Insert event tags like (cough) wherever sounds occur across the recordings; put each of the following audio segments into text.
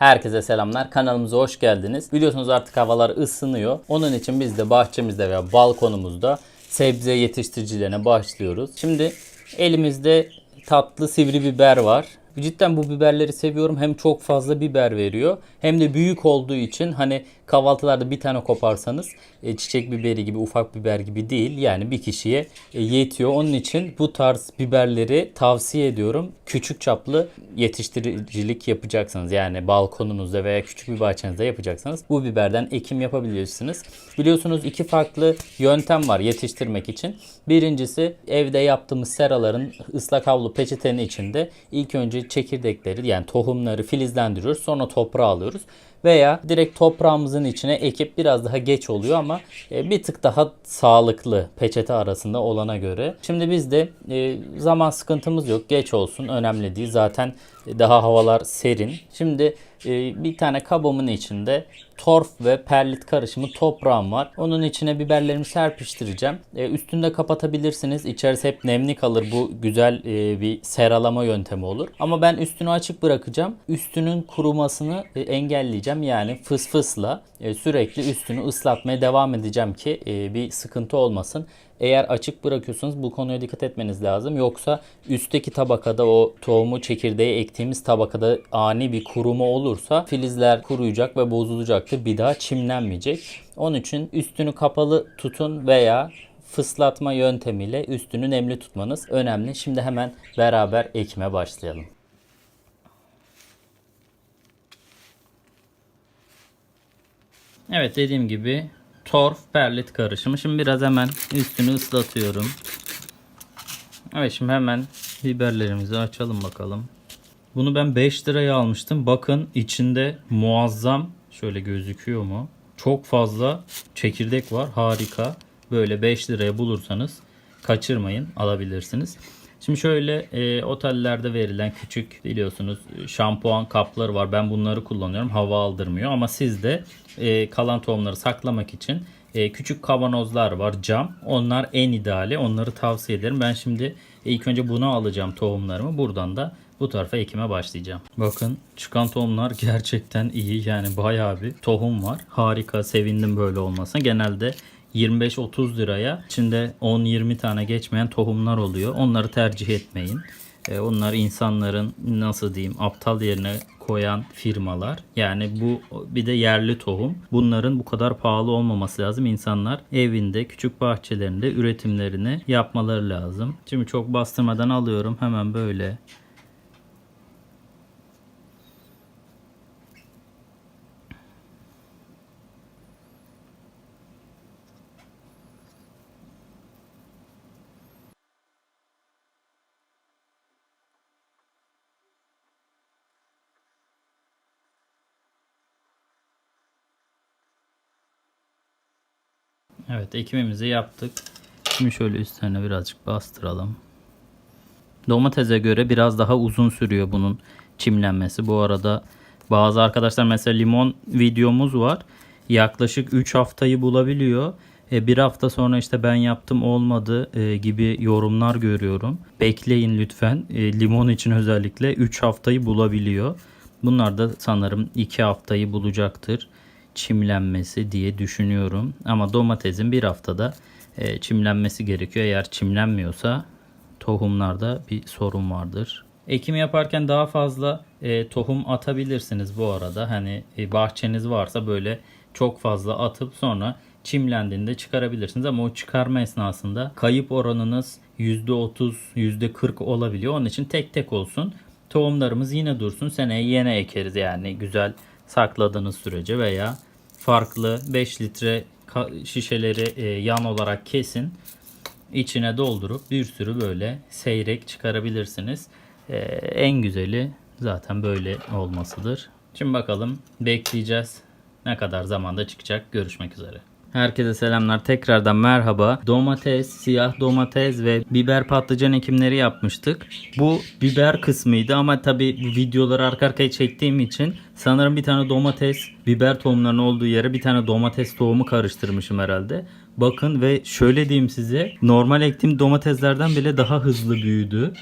Herkese selamlar. Kanalımıza hoş geldiniz. Biliyorsunuz artık havalar ısınıyor. Onun için biz de bahçemizde veya balkonumuzda sebze yetiştiricilerine başlıyoruz. Şimdi elimizde tatlı sivri biber var. Cidden bu biberleri seviyorum. Hem çok fazla biber veriyor hem de büyük olduğu için hani kahvaltılarda bir tane koparsanız e, çiçek biberi gibi ufak biber gibi değil. Yani bir kişiye e, yetiyor. Onun için bu tarz biberleri tavsiye ediyorum. Küçük çaplı yetiştiricilik yapacaksanız yani balkonunuzda veya küçük bir bahçenizde yapacaksanız bu biberden ekim yapabilirsiniz. Biliyorsunuz iki farklı yöntem var yetiştirmek için. Birincisi evde yaptığımız seraların ıslak havlu peçetenin içinde ilk önce çekirdekleri yani tohumları filizlendiriyoruz. Sonra toprağa alıyoruz. Veya direkt toprağımızın içine ekip biraz daha geç oluyor ama e, bir tık daha sağlıklı peçete arasında olana göre. Şimdi bizde e, zaman sıkıntımız yok. Geç olsun önemli değil. Zaten daha havalar serin. Şimdi e, bir tane kabımın içinde torf ve perlit karışımı toprağım var. Onun içine biberlerimi serpiştireceğim. E, üstünde kapatabilirsiniz. İçerisi hep nemli kalır. Bu güzel e, bir seralama yöntemi olur. Ama ben üstünü açık bırakacağım. Üstünün kurumasını e, engelleyeceğim. Yani fıs fısla e, sürekli üstünü ıslatmaya devam edeceğim ki e, bir sıkıntı olmasın. Eğer açık bırakıyorsanız bu konuya dikkat etmeniz lazım. Yoksa üstteki tabakada o tohumu çekirdeğe ektiğimiz tabakada ani bir kuruma olursa filizler kuruyacak ve bozulacaktır. Bir daha çimlenmeyecek. Onun için üstünü kapalı tutun veya fıslatma yöntemiyle üstünü nemli tutmanız önemli. Şimdi hemen beraber ekime başlayalım. Evet dediğim gibi torf perlit karışımı. Şimdi biraz hemen üstünü ıslatıyorum. Evet şimdi hemen biberlerimizi açalım bakalım. Bunu ben 5 liraya almıştım. Bakın içinde muazzam şöyle gözüküyor mu? Çok fazla çekirdek var. Harika. Böyle 5 liraya bulursanız kaçırmayın alabilirsiniz. Şimdi şöyle e, otellerde verilen küçük biliyorsunuz şampuan kapları var. Ben bunları kullanıyorum. Hava aldırmıyor ama sizde e, kalan tohumları saklamak için e, küçük kavanozlar var cam. Onlar en ideali. Onları tavsiye ederim. Ben şimdi ilk önce bunu alacağım tohumlarımı. Buradan da bu tarafa ekime başlayacağım. Bakın çıkan tohumlar gerçekten iyi. Yani bayağı bir tohum var. Harika. Sevindim böyle olmasına. Genelde 25-30 liraya içinde 10-20 tane geçmeyen tohumlar oluyor. Onları tercih etmeyin. E, Onlar insanların nasıl diyeyim aptal yerine koyan firmalar. Yani bu bir de yerli tohum. Bunların bu kadar pahalı olmaması lazım. İnsanlar evinde küçük bahçelerinde üretimlerini yapmaları lazım. Şimdi çok bastırmadan alıyorum. Hemen böyle Evet ekimimizi yaptık. Şimdi şöyle üstlerine birazcık bastıralım. Domatese göre biraz daha uzun sürüyor bunun çimlenmesi. Bu arada bazı arkadaşlar mesela limon videomuz var. Yaklaşık 3 haftayı bulabiliyor. E, bir hafta sonra işte ben yaptım olmadı e, gibi yorumlar görüyorum. Bekleyin lütfen. E, limon için özellikle 3 haftayı bulabiliyor. Bunlar da sanırım 2 haftayı bulacaktır çimlenmesi diye düşünüyorum. Ama domatesin bir haftada e, çimlenmesi gerekiyor. Eğer çimlenmiyorsa tohumlarda bir sorun vardır. Ekim yaparken daha fazla e, tohum atabilirsiniz bu arada. Hani e, bahçeniz varsa böyle çok fazla atıp sonra çimlendiğinde çıkarabilirsiniz. Ama o çıkarma esnasında kayıp oranınız %30, %40 olabiliyor. Onun için tek tek olsun. Tohumlarımız yine dursun. Seneye yine ekeriz yani güzel sakladığınız sürece veya farklı 5 litre şişeleri e, yan olarak kesin. içine doldurup bir sürü böyle seyrek çıkarabilirsiniz. E, en güzeli zaten böyle olmasıdır. Şimdi bakalım bekleyeceğiz. Ne kadar zamanda çıkacak görüşmek üzere. Herkese selamlar. Tekrardan merhaba. Domates, siyah domates ve biber patlıcan ekimleri yapmıştık. Bu biber kısmıydı ama tabi videoları arka arkaya çektiğim için sanırım bir tane domates, biber tohumlarının olduğu yere bir tane domates tohumu karıştırmışım herhalde. Bakın ve şöyle diyeyim size normal ektiğim domateslerden bile daha hızlı büyüdü.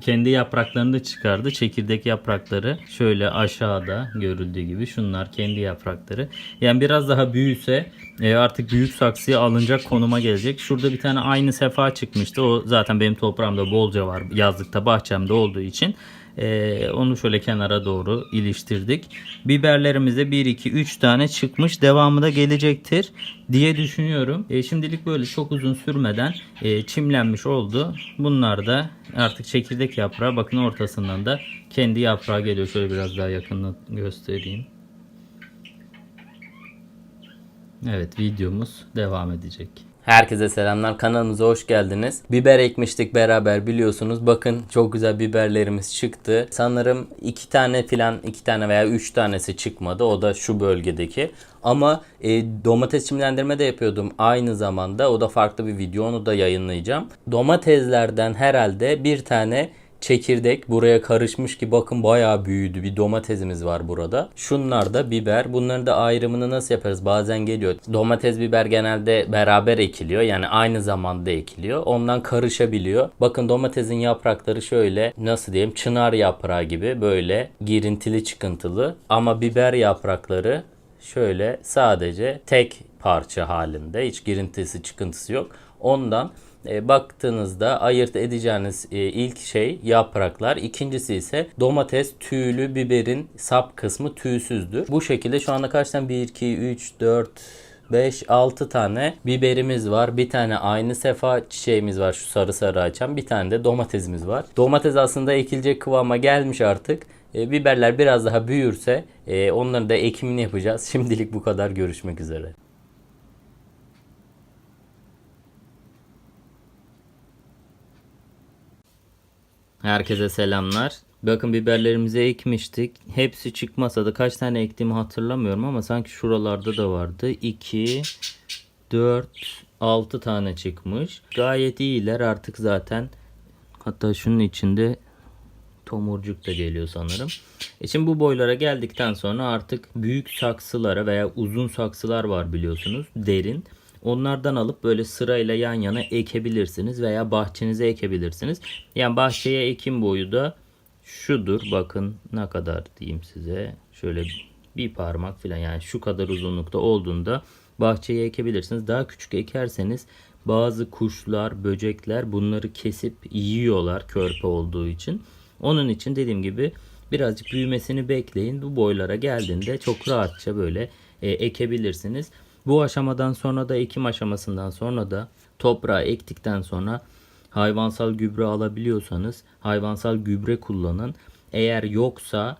Kendi yapraklarını da çıkardı. Çekirdek yaprakları şöyle aşağıda görüldüğü gibi şunlar kendi yaprakları. Yani biraz daha büyüse e, artık büyük saksıya alınacak konuma gelecek. Şurada bir tane aynı sefa çıkmıştı. O zaten benim toprağımda bolca var. Yazlıkta bahçemde olduğu için. Ee, onu şöyle kenara doğru iliştirdik. Biberlerimize 1, 2, 3 tane çıkmış. Devamı da gelecektir diye düşünüyorum. Ee, şimdilik böyle çok uzun sürmeden e, çimlenmiş oldu. Bunlar da artık çekirdek yaprağı. Bakın ortasından da kendi yaprağı geliyor. Şöyle biraz daha yakından göstereyim. Evet videomuz devam edecek. Herkese selamlar kanalımıza hoş geldiniz. Biber ekmiştik beraber biliyorsunuz. Bakın çok güzel biberlerimiz çıktı. Sanırım iki tane filan iki tane veya üç tanesi çıkmadı. O da şu bölgedeki. Ama e, domates çimlendirme de yapıyordum aynı zamanda. O da farklı bir video onu da yayınlayacağım. Domateslerden herhalde bir tane çekirdek buraya karışmış ki bakın bayağı büyüdü. Bir domatesimiz var burada. Şunlar da biber. Bunların da ayrımını nasıl yaparız? Bazen geliyor. Domates biber genelde beraber ekiliyor. Yani aynı zamanda ekiliyor. Ondan karışabiliyor. Bakın domatesin yaprakları şöyle nasıl diyeyim çınar yaprağı gibi böyle girintili çıkıntılı. Ama biber yaprakları şöyle sadece tek parça halinde. Hiç girintisi çıkıntısı yok. Ondan e, baktığınızda ayırt edeceğiniz e, ilk şey yapraklar. İkincisi ise domates tüylü biberin sap kısmı tüysüzdür. Bu şekilde şu anda kaç tane? 1, 2, 3, 4, 5, 6 tane biberimiz var. Bir tane aynı sefa çiçeğimiz var. Şu sarı sarı açan. Bir tane de domatesimiz var. Domates aslında ekilecek kıvama gelmiş artık. E, biberler biraz daha büyürse e, onların da ekimini yapacağız. (laughs) Şimdilik bu kadar. Görüşmek üzere. Herkese selamlar. Bakın biberlerimizi ekmiştik. Hepsi çıkmasa da kaç tane ektiğimi hatırlamıyorum ama sanki şuralarda da vardı. 2, 4, 6 tane çıkmış. Gayet iyiler artık zaten. Hatta şunun içinde tomurcuk da geliyor sanırım. E şimdi bu boylara geldikten sonra artık büyük saksılara veya uzun saksılar var biliyorsunuz derin. Onlardan alıp böyle sırayla yan yana ekebilirsiniz veya bahçenize ekebilirsiniz. Yani bahçeye ekim boyu da şudur. Bakın ne kadar diyeyim size. Şöyle bir parmak falan yani şu kadar uzunlukta olduğunda bahçeye ekebilirsiniz. Daha küçük ekerseniz bazı kuşlar, böcekler bunları kesip yiyorlar körpe olduğu için. Onun için dediğim gibi birazcık büyümesini bekleyin. Bu boylara geldiğinde çok rahatça böyle e, ekebilirsiniz. Bu aşamadan sonra da ekim aşamasından sonra da toprağa ektikten sonra hayvansal gübre alabiliyorsanız hayvansal gübre kullanın. Eğer yoksa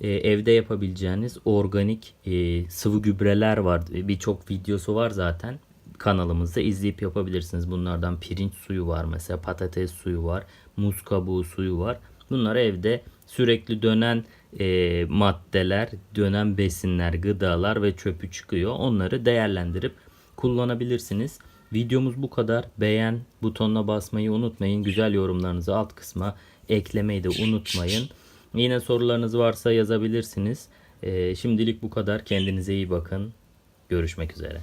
e, evde yapabileceğiniz organik e, sıvı gübreler var. E, Birçok videosu var zaten kanalımızda izleyip yapabilirsiniz. Bunlardan pirinç suyu var mesela patates suyu var, muz kabuğu suyu var. Bunlar evde sürekli dönen e, maddeler, dönen besinler, gıdalar ve çöpü çıkıyor. Onları değerlendirip kullanabilirsiniz. Videomuz bu kadar. Beğen butonuna basmayı unutmayın. Güzel yorumlarınızı alt kısma eklemeyi de unutmayın. Yine sorularınız varsa yazabilirsiniz. E, şimdilik bu kadar. Kendinize iyi bakın. Görüşmek üzere.